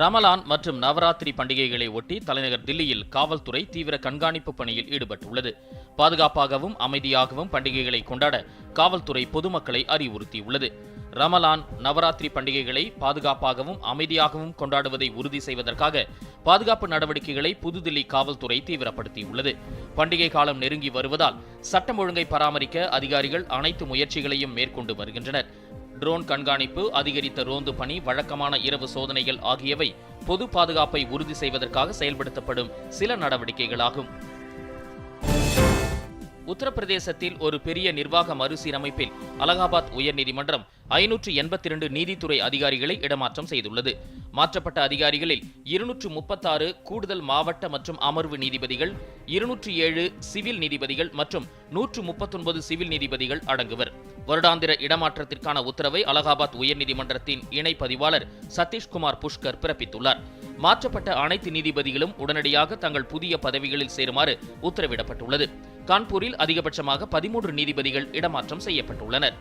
ரமலான் மற்றும் நவராத்திரி பண்டிகைகளை ஒட்டி தலைநகர் தில்லியில் காவல்துறை தீவிர கண்காணிப்பு பணியில் ஈடுபட்டுள்ளது. பாதுகாப்பாகவும் அமைதியாகவும் பண்டிகைகளை கொண்டாட காவல்துறை பொதுமக்களை அறிவுறுத்தியுள்ளது. ரமலான் நவராத்திரி பண்டிகைகளை பாதுகாப்பாகவும் அமைதியாகவும் கொண்டாடுவதை உறுதி செய்வதற்காக பாதுகாப்பு நடவடிக்கைகளை புதுதில்லி காவல்துறை தீவிரப்படுத்தியுள்ளது. பண்டிகை காலம் நெருங்கி வருவதால் சட்டம் ஒழுங்கை பராமரிக்க அதிகாரிகள் அனைத்து முயற்சிகளையும் மேற்கொண்டு வருகின்றனர். ட்ரோன் கண்காணிப்பு அதிகரித்த ரோந்து பணி வழக்கமான இரவு சோதனைகள் ஆகியவை பொது பாதுகாப்பை உறுதி செய்வதற்காக செயல்படுத்தப்படும் சில நடவடிக்கைகளாகும். உத்தரப்பிரதேசத்தில் ஒரு பெரிய நிர்வாக மறுசீரமைப்பில் அலகாபாத் உயர்நீதிமன்றம் ஐநூற்று எண்பத்தி இரண்டு நீதித்துறை அதிகாரிகளை இடமாற்றம் செய்துள்ளது. மாற்றப்பட்ட அதிகாரிகளில் இருநூற்று முப்பத்தாறு கூடுதல் மாவட்ட மற்றும் அமர்வு நீதிபதிகள் இருநூற்று ஏழு சிவில் நீதிபதிகள் மற்றும் நூற்று முப்பத்தொன்பது சிவில் நீதிபதிகள் அடங்குவர். வருடாந்திர இடமாற்றத்திற்கான உத்தரவை அலகாபாத் உயர்நீதிமன்றத்தின் இணை பதிவாளர் சதீஷ்குமார் புஷ்கர் பிறப்பித்துள்ளார். மாற்றப்பட்ட அனைத்து நீதிபதிகளும் உடனடியாக தங்கள் புதிய பதவிகளில் சேருமாறு உத்தரவிடப்பட்டுள்ளது. கான்பூரில் அதிகபட்சமாக பதிமூன்று நீதிபதிகள் இடமாற்றம் செய்யப்பட்டுள்ளனர்.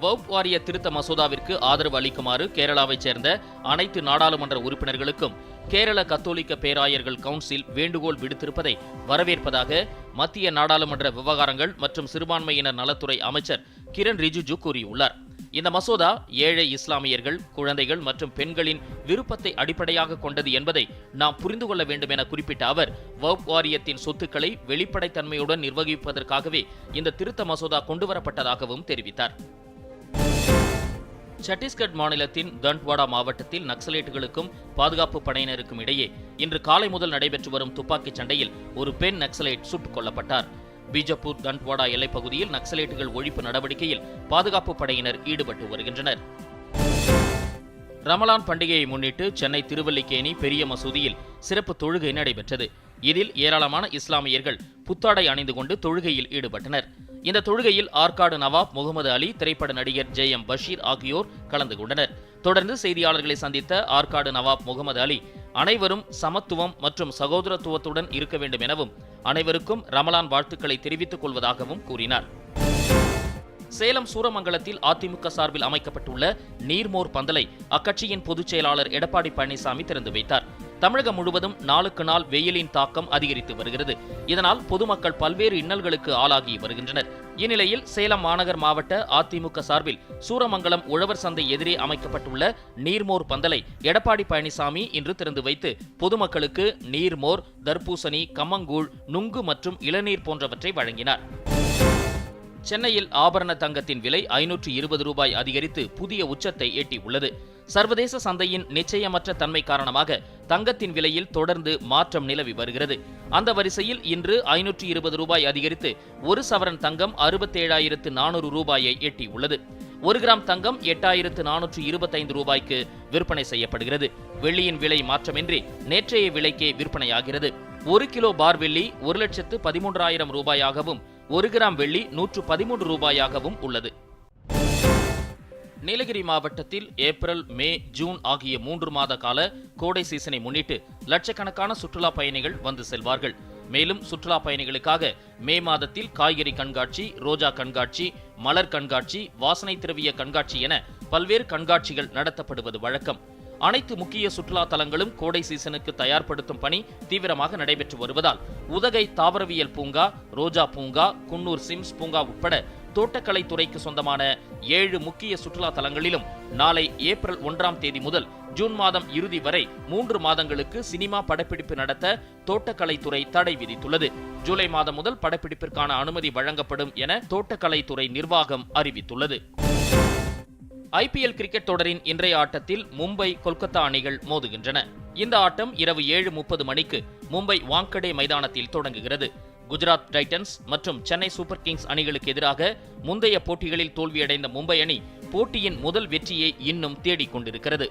வவுப் வாரிய திருத்த மசோதாவிற்கு ஆதரவு அளிக்குமாறு கேரளாவைச் சேர்ந்த அனைத்து நாடாளுமன்ற உறுப்பினர்களுக்கும் கேரள கத்தோலிக்க பேராயர்கள் கவுன்சில் வேண்டுகோள் விடுத்திருப்பதை வரவேற்பதாக மத்திய நாடாளுமன்ற விவகாரங்கள் மற்றும் சிறுபான்மையினர் நலத்துறை அமைச்சர் கிரண் ரிஜிஜு கூறியுள்ளார். இந்த மசோதா ஏழை இஸ்லாமியர்கள் குழந்தைகள் மற்றும் பெண்களின் விருப்பத்தை அடிப்படையாக கொண்டது என்பதை நாம் புரிந்து கொள்ள வேண்டும் என குறிப்பிட்ட அவர் வவுப் வாரியத்தின் சொத்துக்களை வெளிப்படைத்தன்மையுடன் நிர்வகிப்பதற்காகவே இந்த திருத்த மசோதா கொண்டுவரப்பட்டதாகவும் தெரிவித்தார். சத்தீஸ்கட் மாநிலத்தின் தண்ட்வாடா மாவட்டத்தில் நக்சலைட்டுகளுக்கும் பாதுகாப்பு படையினருக்கும் இடையே இன்று காலை முதல் நடைபெற்று வரும் துப்பாக்கிச் சண்டையில் ஒரு பெண் நக்சலைட் சுட்டுக் கொல்லப்பட்டார். பீஜப்பூர் தண்ட்வாடா எல்லைப் பகுதியில் நக்சலைட்டுகள் ஒழிப்பு நடவடிக்கையில் பாதுகாப்பு படையினர் ஈடுபட்டு வருகின்றனர். ரமலான் பண்டிகையை முன்னிட்டு சென்னை திருவல்லிக்கேணி பெரிய மசூதியில் சிறப்பு தொழுகை நடைபெற்றது. இதில் ஏராளமான இஸ்லாமியர்கள் புத்தாடை அணிந்து கொண்டு தொழுகையில் ஈடுபட்டனர். இந்த தொழுகையில் ஆற்காடு நவாப் முகமது அலி திரைப்பட நடிகர் ஜே. எம். பஷீர் ஆகியோர் கலந்து கொண்டனர். தொடர்ந்து செய்தியாளர்களை சந்தித்த ஆற்காடு நவாப் முகமது அலி அனைவரும் சமத்துவம் மற்றும் சகோதரத்துவத்துடன் இருக்க வேண்டும் எனவும் அனைவருக்கும் ரமலான் வாழ்த்துக்களை தெரிவித்துக் கொள்வதாகவும் கூறினார். சேலம் சூரமங்கலத்தில் அதிமுக சார்பில் அமைக்கப்பட்டுள்ள நீர்மோர் பந்தலை அக்கட்சியின் பொதுச் செயலாளர் எடப்பாடி பழனிசாமி திறந்து வைத்தார். தமிழகம் முழுவதும் நாளுக்கு நாள் வெயிலின் தாக்கம் அதிகரித்து வருகிறது. இதனால் பொதுமக்கள் பல்வேறு இன்னல்களுக்கு ஆளாகி வருகின்றனர். இந்நிலையில் சேலம் மாநகர் மாவட்ட அதிமுக சார்பில் சூரமங்கலம் உழவர் சந்தை எதிரே அமைக்கப்பட்டுள்ள நீர்மோர் பந்தலை எடப்பாடி பழனிசாமி இன்று திறந்து வைத்து பொதுமக்களுக்கு நீர்மோர் தர்பூசணி கம்மங்கூழ் நுங்கு மற்றும் இளநீர் போன்றவற்றை வழங்கினார். சென்னையில் ஆபரண தங்கத்தின் விலை ஐநூற்று இருபது ரூபாய் அதிகரித்து புதிய உச்சத்தை எட்டியுள்ளது. சர்வதேச சந்தையின் நிச்சயமற்ற தன்மை காரணமாக தங்கத்தின் விலையில் தொடர்ந்து மாற்றம் நிலவி வருகிறது. அந்த வரிசையில் இன்று ஐநூற்று இருபது ரூபாய் அதிகரித்து ஒரு சவரன் தங்கம் அறுபத்தேழாயிரத்து நானூறு ரூபாயை எட்டியுள்ளது ஒரு கிராம் தங்கம் எட்டாயிரத்து நானூற்று இருபத்தைந்து ரூபாய்க்கு விற்பனை செய்யப்படுகிறது. வெள்ளியின் விலை மாற்றமின்றி நேற்றைய விலைக்கே விற்பனையாகிறது. ஒரு கிலோ பார் வெள்ளி ஒரு லட்சத்து பதிமூன்றாயிரம் ரூபாயாகவும் ஒரு கிராம் வெள்ளி நூற்று பதிமூன்று ரூபாயாகவும் உள்ளது. நீலகிரி மாவட்டத்தில் ஏப்ரல் மே ஜூன் ஆகிய மூன்று மாத கால கோடை சீசனை முன்னிட்டு லட்சக்கணக்கான சுற்றுலா பயணிகள் வந்து செல்வார்கள். மேலும் சுற்றுலா பயணிகளுக்காக மே மாதத்தில் காய்கறி கண்காட்சி ரோஜா கண்காட்சி மலர் கண்காட்சி வாசனை திரவிய கண்காட்சி என பல்வேறு கண்காட்சிகள் நடத்தப்படுவது வழக்கம். அனைத்து முக்கிய சுற்றுலா தலங்களும் கோடை சீசனுக்கு தயார்படுத்தும் பணி தீவிரமாக நடைபெற்று வருவதால் உதகை தாவரவியல் பூங்கா ரோஜா பூங்கா குன்னூர் சிம்ஸ் பூங்கா உட்பட தோட்டக்கலை துறைக்கு சொந்தமான ஏழு முக்கிய சுற்றுலா தலங்களிலும் நாளை ஏப்ரல் ஒன்றாம் தேதி முதல் ஜூன் மாதம் இறுதி வரை மூன்று மாதங்களுக்கு சினிமா படப்பிடிப்பு நடத்த தோட்டக்கலைத்துறை தடை விதித்துள்ளது. ஜூலை மாதம் முதல் படப்பிடிப்பிற்கான அனுமதி வழங்கப்படும் என தோட்டக்கலைத்துறை நிர்வாகம் அறிவித்துள்ளது. ஐபிஎல் கிரிக்கெட் தொடரின் இன்றைய ஆட்டத்தில் மும்பை கொல்கத்தா அணிகள் மோதுகின்றன. இந்த ஆட்டம் இரவு ஏழு முப்பது மணிக்கு மும்பை வாங்கடே மைதானத்தில் தொடங்குகிறது. குஜராத் டைட்டன்ஸ் மற்றும் சென்னை சூப்பர் கிங்ஸ் அணிகளுக்கு எதிராக முந்தைய போட்டிகளில் தோல்வியடைந்த மும்பை அணி போட்டியின் முதல் வெற்றியை இன்னும் தேடிக் கொண்டிருக்கிறது